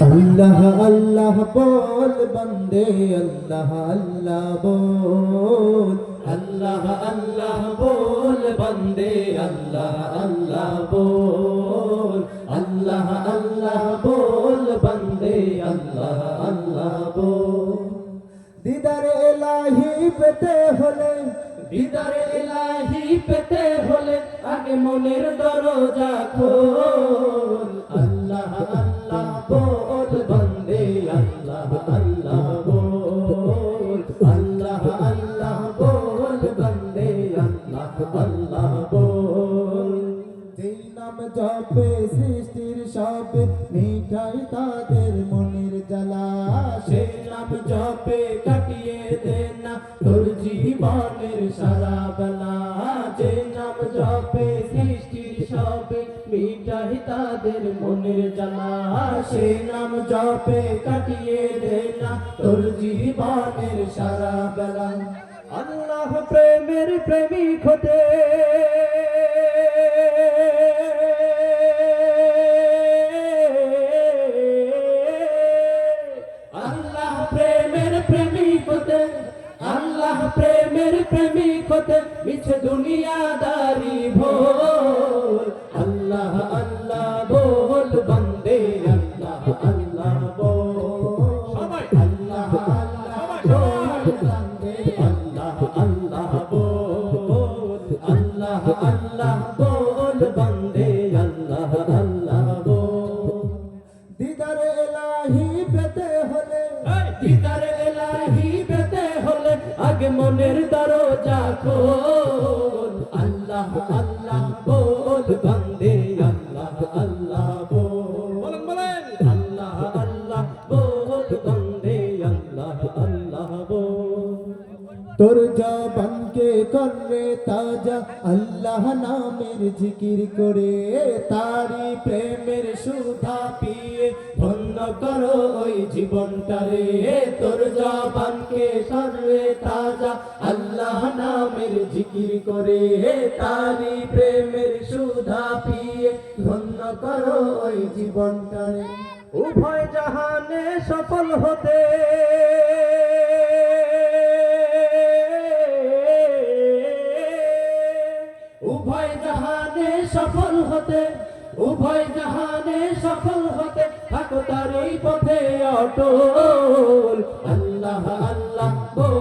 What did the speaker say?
আল্লাহ আল্লাহ বল, বন্দে, আল্লাহ আল্লাহ বল। আল্লাহ আল্লাহ বল, বন্দে, আল্লাহ আল্লাহ বল। আল্লাহ আল্লাহ বল, বন্দে, আল্লাহ আল্লাহ বল। দিদার এলাহি পেতে হলে, দিদার ইলাহি পেতে হলে, আগে মনের দরজা খোল। আল্লাহ আল্লাহ আল্লাহ বল আল্লাহ আল্লাহ বল বন্দে আল্লাহ আল্লাহ বল যেই নাম জপে সৃষ্টির সব মিঠাই তাদের মনের জ্বালা সে নাম জপে কাটিয়ে দে না তোর জীবনের সারা বেলা যে নাম সবে মিটাই তাদের মনের জ্বালা সে নাম জপে কাটিয়ে দে না তোর জীবনের সারা বেলা। আল্লাহ প্রেমের প্রেমিক হতে। আল্লাহ প্রেমের প্রেমিক হতে। আল্লাহ প্রেমের প্রেমিক হতে। মিছে দুনিয়াদারি ভোল আগে মনের দরজা খোল আল্লাহ আল্লাহ তোর জবানকে করে তাজা আল্লাহ নামের জিকির করে। তারি প্রেমের সুধা পিয়ে ধন্য করো ওই জীবনটারে তোর জবানকে সর্বে তাজা আল্লাহ নামের জিকির করে। তারি প্রেমের সুধা পিয়ে ধন্য করো ওই জীবনটারে উভয় জাহানে সফল হতে উভয় জাহানে সফল হতে, উভয় জাহানে সফল হতে থাকো তার এই পথে অটল। আল্লাহ আল্লাহ বল